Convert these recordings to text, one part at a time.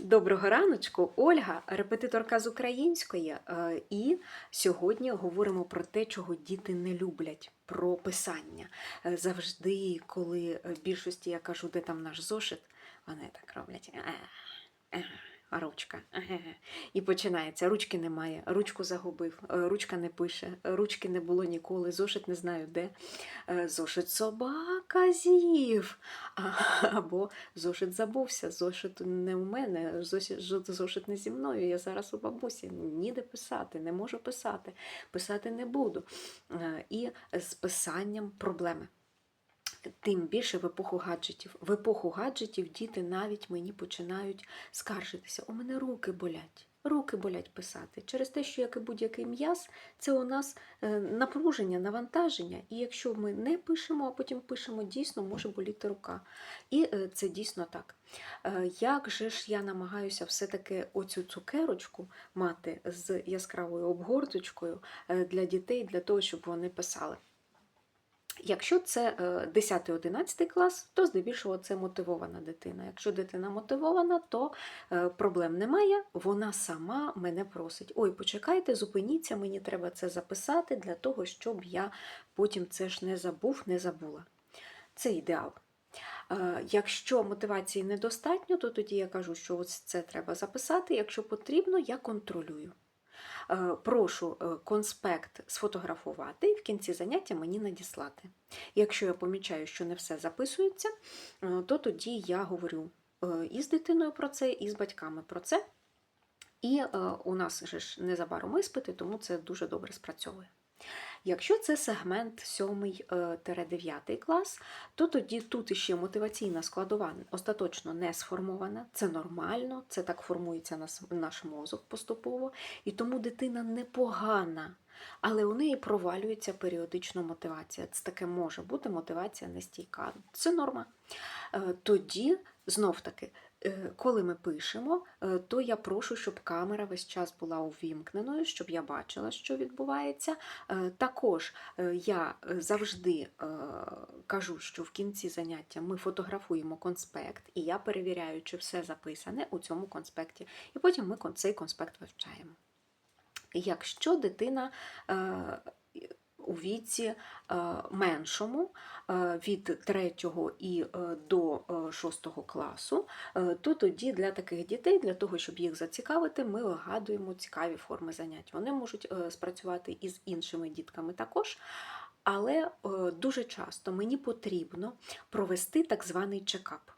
Доброго раночку, Ольга, репетиторка з української. е, І сьогодні говоримо про те, чого діти не люблять, про писання. Е, Завжди, коли е, в більшості я кажу, де там наш зошит, вони так роблять. «Е, е, а ручка. І починається. Ручки немає, ручку загубив, ручка не пише, ручки не було ніколи, зошит не знаю де. Зошит собака А- Або зошит забувся, зошит не у мене, зошит, не зі мною. Я зараз у бабусі. Ніде писати, не можу писати, писати не буду. І з писанням проблеми. Тим більше в епоху гаджетів. В епоху гаджетів діти навіть мені починають скаржитися. У мене руки болять. Руки болять писати. Через те, що як і будь-який м'яз, це у нас е, напруження, навантаження. І якщо ми не пишемо, а потім пишемо, дійсно може боліти рука. І е, це дійсно так. Е, Як же ж я намагаюся все-таки оцю цукерочку мати з яскравою обгорточкою для дітей, для того, щоб вони писали? Якщо це е, 10-11 клас, то здебільшого це мотивована дитина. Якщо дитина мотивована, то е, проблем немає. Вона сама мене просить: ой, почекайте, зупиніться, мені треба це записати для того, щоб я потім це ж не забув, не забула. Це ідеал. Е, Якщо мотивації недостатньо, то тоді я кажу, що ось це треба записати. Якщо потрібно, я контролюю. Е, Прошу е, конспект сфотографувати і в кінці заняття мені надіслати. Якщо я помічаю, що не все записується, е, то тоді я говорю із дитиною про це, і з батьками про це. І у нас ж незабаром іспити, тому це дуже добре спрацьовує. Якщо це сегмент 7-9 клас, то тоді тут іще мотиваційна складова остаточно не сформована. Це нормально, це так формується наш мозок поступово, і тому дитина непогана. Але у неї провалюється періодично мотивація. Це таке може бути мотивація нестійка. Це норма. Е, Тоді, знов таки, е, коли ми пишемо, е, то я прошу, щоб камера весь час була увімкненою, щоб я бачила, що відбувається. Е, Також е, я е, завжди е, кажу, що в кінці заняття ми фотографуємо конспект, і я перевіряю, чи все записане у цьому конспекті. І потім ми цей конспект вивчаємо. Якщо дитина е, у віці е, меншому е, від 3 і е, до 6 класу, то тоді для таких дітей, для того, щоб їх зацікавити, ми вигадуємо цікаві форми занять. Вони можуть спрацювати і з іншими дітками також. Але дуже часто мені потрібно провести так званий чекап,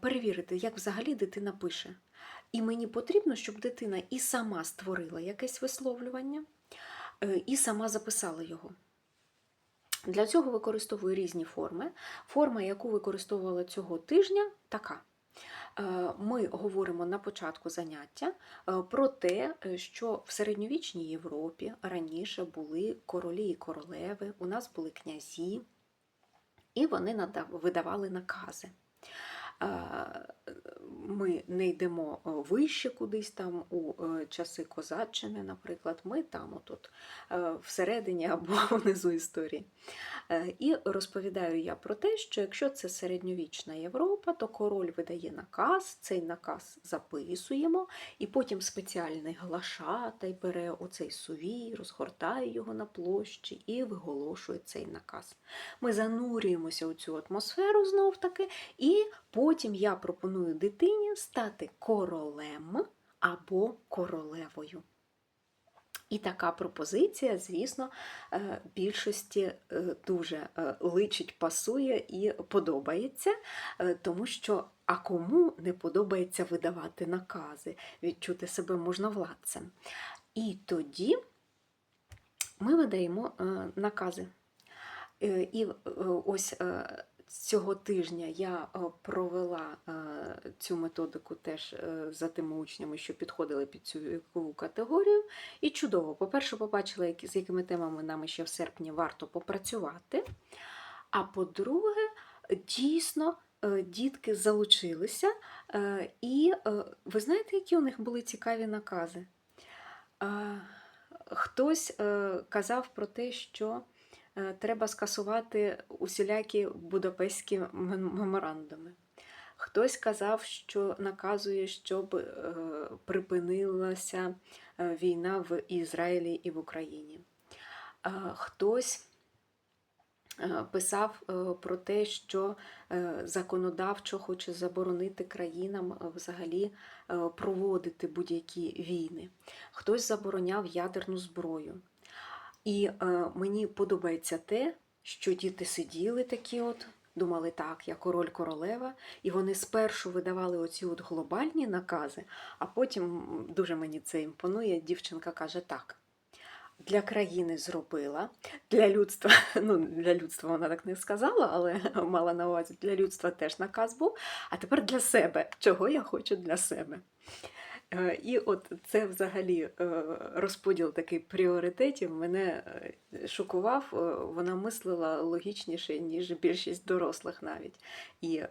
перевірити, як взагалі дитина пише. І мені потрібно, щоб дитина і сама створила якесь висловлювання, і сама записала його. Для цього використовую різні форми. Форма, яку використовувала цього тижня, така. Е, Ми говоримо на початку заняття е, про те, е, що в середньовічній Європі раніше були королі і королеви, у нас були князі, і вони видавали накази. Ми не йдемо е, вище кудись там у е, часи козаччини, наприклад, ми там отут е, всередині або внизу історії. І розповідаю я про те, що якщо це середньовічна Європа, то король видає наказ, цей наказ записуємо, і потім спеціальний глашатай бере оцей сувій, розгортає його на площі і виголошує цей наказ. Ми занурюємося у цю атмосферу знов таки, і потім я пропоную дитині стати королем або королевою. І така пропозиція, звісно, е, більшості е, дуже е, личить, пасує і подобається, тому що а кому не подобається видавати накази, відчути себе можновладцем. І тоді ми видаємо накази. І ось цього тижня я е, провела е, цю методику теж е, за тими учнями, що підходили під цю вікову категорію. І чудово, по-перше, побачила, з якими темами нам ще в серпні варто попрацювати. А по-друге, дійсно. Дітки залучилися, і ви знаєте, які у них були цікаві накази? Хтось казав про те, що треба скасувати усілякі будапештські меморандуми. Хтось казав, що наказує, щоб е, припинилася е, війна в Ізраїлі і в Україні. Е, Хтось е, писав е, про те, що е, законодавчо хоче заборонити країнам е, взагалі е, проводити будь-які війни. Хтось забороняв ядерну зброю. І е, мені подобається те, що діти сиділи такі от, думали, так, я король королева, і вони спершу видавали оці от глобальні накази, а потім дуже мені це імпонує. Дівчинка каже так. Для країни зробила, для людства, ну для людства вона так не сказала, але мала на увазі для людства теж наказ був. А тепер для себе, чого я хочу для себе. Е, І от це взагалі е, розподіл такий пріоритетів мене е, шокував. Вона мислила логічніше, ніж більшість дорослих навіть, і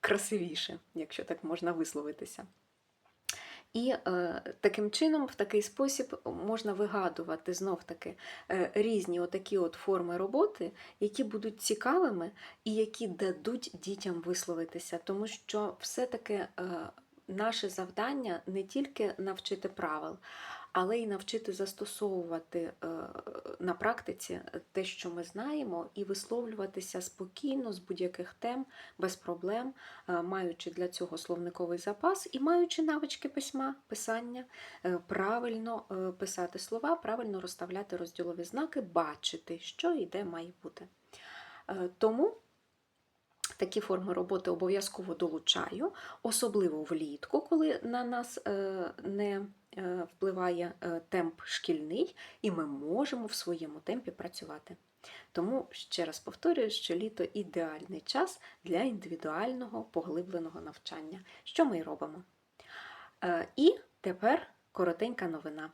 красивіше, якщо так можна висловитися. І е, таким чином, в такий спосіб можна вигадувати знов таки е, різні отакі от форми роботи, які будуть цікавими і які дадуть дітям висловитися, тому що все-таки е, наше завдання не тільки навчити правил, але й навчити застосовувати е, на практиці те, що ми знаємо, і висловлюватися спокійно з будь-яких тем, без проблем, е, маючи для цього словниковий запас і маючи навички письма, писання, е, правильно писати слова, правильно розставляти розділові знаки, бачити, що і де має бути. Тому такі форми роботи обов'язково долучаю, особливо влітку, коли на нас е, не е, впливає е, темп шкільний, і ми можемо в своєму темпі працювати. Тому ще раз повторюю, що літо ідеальний час для індивідуального поглибленого навчання, що ми й робимо. І тепер коротенька новина.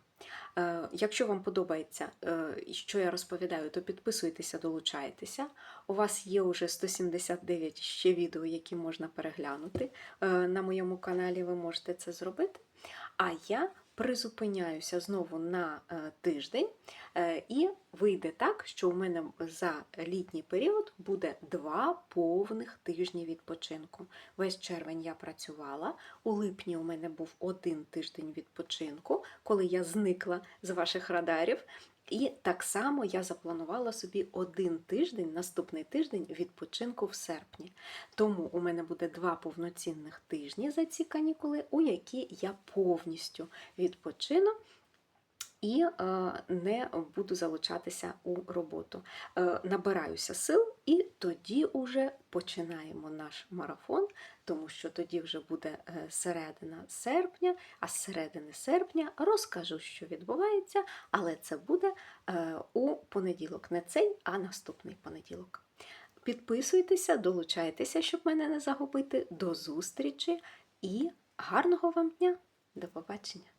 Е, Якщо вам подобається, е, що я розповідаю, то підписуйтеся, долучайтеся. У вас є вже 179 ще відео, які можна переглянути. Е, На моєму каналі ви можете це зробити. А я призупиняюся знову на е, тиждень, е, і вийде так, що у мене за літній період буде два повних тижні відпочинку. Весь червень я працювала. У липні у мене був один тиждень відпочинку, коли я зникла з ваших радарів. І так само я запланувала собі один тиждень, наступний тиждень відпочинку в серпні. Тому у мене буде два повноцінних тижні за ці канікули, у які я повністю відпочину. І е, не буду залучатися у роботу. Е, набираюся сил, і тоді вже починаємо наш марафон, тому що тоді вже буде е, середина серпня, а з середини серпня розкажу, що відбувається, але це буде у понеділок, не цей, а наступний понеділок. Підписуйтеся, долучайтеся, щоб мене не загубити. До зустрічі і гарного вам дня! До побачення!